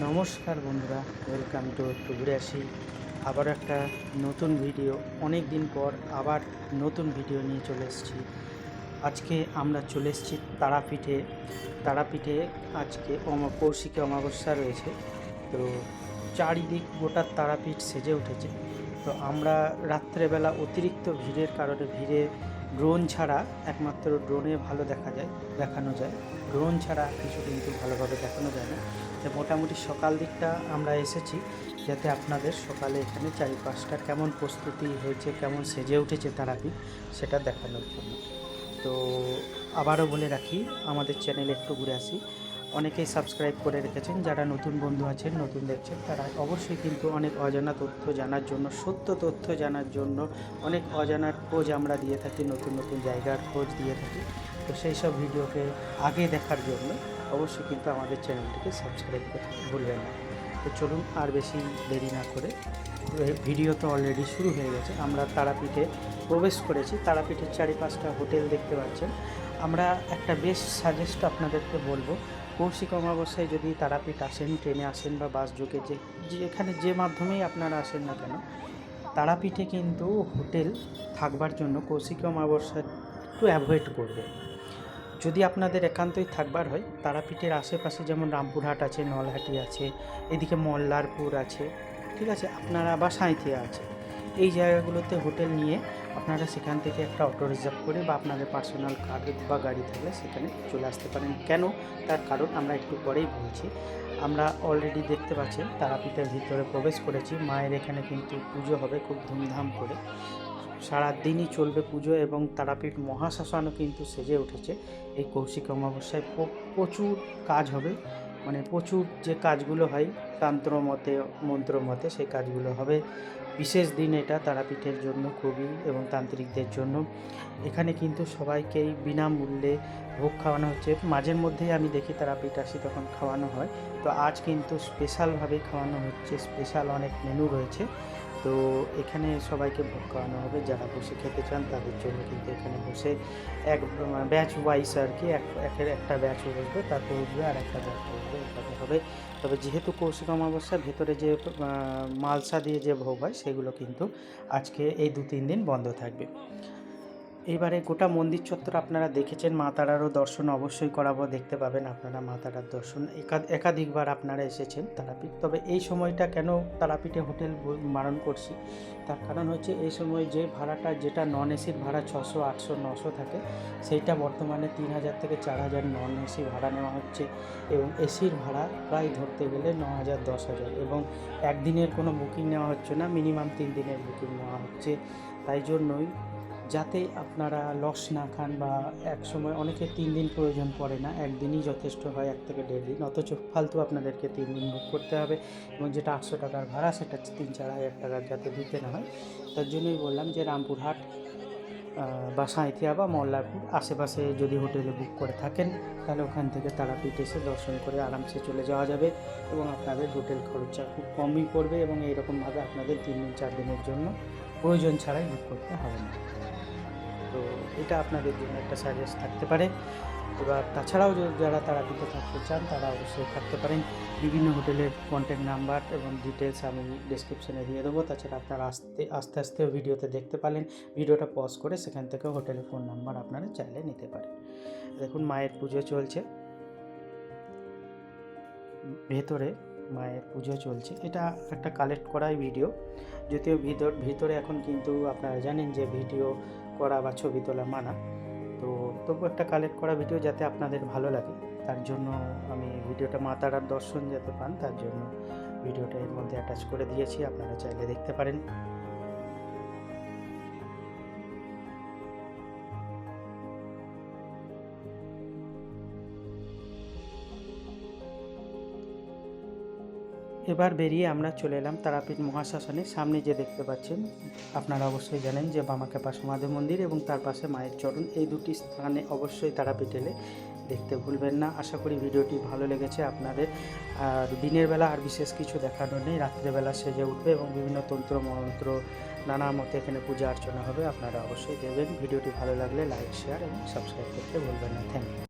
নমস্কার বন্ধুরা welcome to আসি। আবার একটা নতুন ভিডিও অনেক দিন পর আবার নতুন ভিডিও নিয়ে চলে এসেছি। আজকে আমরা চলে এসেছি তারাপীঠে। তারাপীঠে আজকে অমা, কৌশিকে অমাবস্যা রয়েছে। তো চারিদিক গোটা তারাপীঠ সেজে উঠেছে। তো আমরা রাত্রেবেলা অতিরিক্ত ভিড়ের কারণে ভিড়ে ড্রোন ছাড়া একমাত্র ড্রোনে ভালো দেখা যায়, দেখানো যায়। ড্রোন ছাড়া কিছু কিন্তু ভালোভাবে দেখানো যায় না। তো মোটামুটি সকাল দিকটা আমরা এসেছি যাতে আপনাদের সকালে এখানে চারিপাশটা কেমন প্রস্তুতি হয়েছে, কেমন সেজে উঠেছে তারাপীঠ, সেটা দেখানোর জন্য। তো আবারও বলে রাখি, আমাদের চ্যানেলে একটু ঘুরে আসি। অনেকেই সাবস্ক্রাইব করে রেখেছেন, যারা নতুন বন্ধু আছেন, নতুন দেখছেন, তারা অবশ্যই কিন্তু অনেক অজানা তথ্য জানার জন্য, সত্য তথ্য জানার জন্য, অনেক অজানার খোঁজ আমরা দিয়ে থাকি, নতুন নতুন জায়গার খোঁজ দিয়ে থাকি। তো সেই সব ভিডিওকে আগে দেখার জন্য অবশ্যই কিন্তু আমাদের চ্যানেলটিকে সাবস্ক্রাইব করতে ভুলবেন না। তো চলুন আর বেশি দেরি না করে ভিডিও তো অলরেডি শুরু হয়ে গেছে। আমরা তারাপীঠে প্রবেশ করেছি। তারাপীঠের চারিপাশটা হোটেল দেখতে পাচ্ছেন। আমরা একটা বেশ সাজেস্ট আপনাদেরকে বলব, কৌশিক অমাবস্যায় যদি তারাপীঠ আসেন, ট্রেনে আসেন বা বাস যোগে যে যেখানে যে মাধ্যমেই আপনারা আসেন না কেন, তারাপীঠে কিন্তু হোটেল থাকবার জন্য কৌশিক অমাবস্যা একটু অ্যাভয়েড করবে যদি আপনাদের একান্তই থাকবার হয়, তারাপীঠের আশেপাশে যেমন রামপুরহাট আছে, নলহাটি আছে, এদিকে মল্লারপুর আছে, ঠিক আছে, আপনারা বা সাঁইথিয়া আছে, এই জায়গাগুলোতে হোটেল নিয়ে আপনারা সেখান থেকে একটা অটো রিজার্ভ করে বা আপনাদের পার্সোনাল কার বা গাড়ি থাকলে সেখানে চলে আসতে পারেন। কেন? তার কারণ আমরা একটু পরেই বলছি। আমরা অলরেডি দেখতে পাচ্ছেন, তারাপীঠের ভিতরে প্রবেশ করেছি। মায়ের এখানে কিন্তু পুজো হবে, খুব ধুমধাম করে। সারা দিনই চলবে পুজো এবং তারাপীঠ মহাশ্মশানও কিন্তু সেজে উঠেছে। এই কৌশিক অমাবস্যায় প্রচুর কাজ হবে। মানে প্রচুর যে কাজগুলো হয়, তান্ত্র মতে, মন্ত্র মতে সেই কাজগুলো হবে। বিশেষ দিন এটা তারাপীঠের জন্য খুবই এবং তান্ত্রিকদের জন্য। এখানে কিন্তু সবাইকেই বিনামূল্যে ভোগ খাওয়ানো হচ্ছে। মাঝের মধ্যেই আমি দেখি তারাপীঠ আসি তখন খাওয়ানো হয়। তো আজ কিন্তু স্পেশালভাবে খাওয়ানো হচ্ছে। স্পেশাল অনেক মেনু রয়েছে। তো এখানে সবাইকে ভোগ খাওয়ানো হবে। যারা বসে খেতে চান তাদের জন্য কিন্তু এখানে বসে এক ব্যাচ ওয়াইজ আর কি এক, একের একটা ব্যাচ বসবে তারপর উঠবে আর একটা ব্যাচ বসবে এভাবে হবে। তবে যেহেতু কৌশিক অমাবস্যা, ভেতরে যে মালসা দিয়ে যে ভোগ হয়, সেগুলো কিন্তু আজকে এই দু তিন দিন বন্ধ থাকবে। এইবারে গোটা মন্দির চত্বর আপনারা দেখেছেন, মা তারারও দর্শন অবশ্যই করাবো, দেখতে পাবেন আপনারা মা তারার দর্শন। একা- একাধিকবার আপনারা এসেছেন তারাপীঠ। তবে এই সময়টা কেন তারাপীঠে হোটেল বারণ করছি? তার কারণ হচ্ছে এই সময় যে ভাড়াটা, যেটা নন এসির ভাড়া ছশো, আটশো, নশো থাকে, সেইটা বর্তমানে তিন হাজার থেকে চার হাজার নন এসি ভাড়া নেওয়া হচ্ছে এবং এসির ভাড়া প্রায় ধরতে গেলে ন হাজার, দশ হাজার এবং একদিনের কোনো বুকিং নেওয়া হচ্ছে না মিনিমাম তিন দিনের বুকিং নেওয়া হচ্ছে। তাই জন্যই যাতে আপনারা লস না খান বা এক সময় অনেকে তিন দিন প্রয়োজন পড়ে না, একদিনই যথেষ্ট হয়, এক থেকে দেড় দিন। অথচ ফালতু আপনাদেরকে তিন দিন বুক করতে হবে এবং যেটা আটশো টাকার ভাড়া সেটা তিন চার হাজার টাকার যাতে দিতে না হয়। তার জন্যই বললাম যে রামপুরহাট বা সাঁইথিয়া বা মল্লারপুর আশেপাশে যদি হোটেলে বুক করে থাকেন, তাহলে ওখান থেকে তারাপীঠ এসে দর্শন করে আরামসে চলে যাওয়া যাবে এবং আপনাদের হোটেল খরচা খুব কমই পড়বে এবং এইরকমভাবে আপনাদের তিন দিন, চার দিনের জন্য প্রয়োজন ছাড়াই বুক করতে হবে না। তো এটা আপনাদের জন্য একটা সাজেস্ট থাকতে পারে। এবার তাছাড়াও যারা তারাপীঠে থাকতে চান, তারা অবশ্যই থাকতে পারেন। বিভিন্ন হোটেলের কন্ট্যাক্ট নাম্বার এবং ডিটেলস আমি ডিসক্রিপশনে দিয়ে দেবো। তাছাড়া আপনারা আস্তে আস্তে আস্তেও ভিডিওতে দেখতে পারেন। ভিডিওটা পজ করে সেখান থেকে হোটেলের ফোন নাম্বার আপনারা চাইলে নিতে পারেন। দেখুন, মায়ের পুজো চলছে। ভেতরে মায়ের পুজো চলছে। এটা একটা কালেক্ট করাই ভিডিও যদিও ভিতর, ভিতরে এখন কিন্তু আপনারা জানেন যে ভিডিও করা বা ছবি তোলা মানা। তো তবু একটা কালেক্ট করা ভিডিও যাতে আপনাদের ভালো লাগে। তার জন্য আমি ভিডিওটা মা তারার দর্শন যাতে পান, তার জন্য ভিডিওটা এর মধ্যে অ্যাটাচ করে দিয়েছি। আপনারা চাইলে দেখতে পারেন। এবার বেরিয়ে আমরা চলে এলাম তারাপীঠ মহাশ্মশানের সামনে যে দেখতে পাচ্ছেন। আপনারা অবশ্যই জানেন যে বামাখ্যাপা সমাধি মন্দির এবং তার পাশে মায়ের চরণ, এই দুটি স্থানে অবশ্যই তারাপীঠ এলে দেখতে ভুলবেন না। আশা করি ভিডিওটি ভালো লেগেছে আপনাদের। আর দিনের বেলা আর বিশেষ কিছু দেখানো নেই। রাত্রেবেলা সেজে উঠবে এবং বিভিন্ন তন্ত্র, মন্ত্র, নানা মতে এখানে পূজা অর্চনা হবে। আপনারা অবশ্যই দেবেন। ভিডিওটি ভালো লাগলে লাইক, শেয়ার এবং সাবস্ক্রাইব করতে ভুলবেন না। Thank you.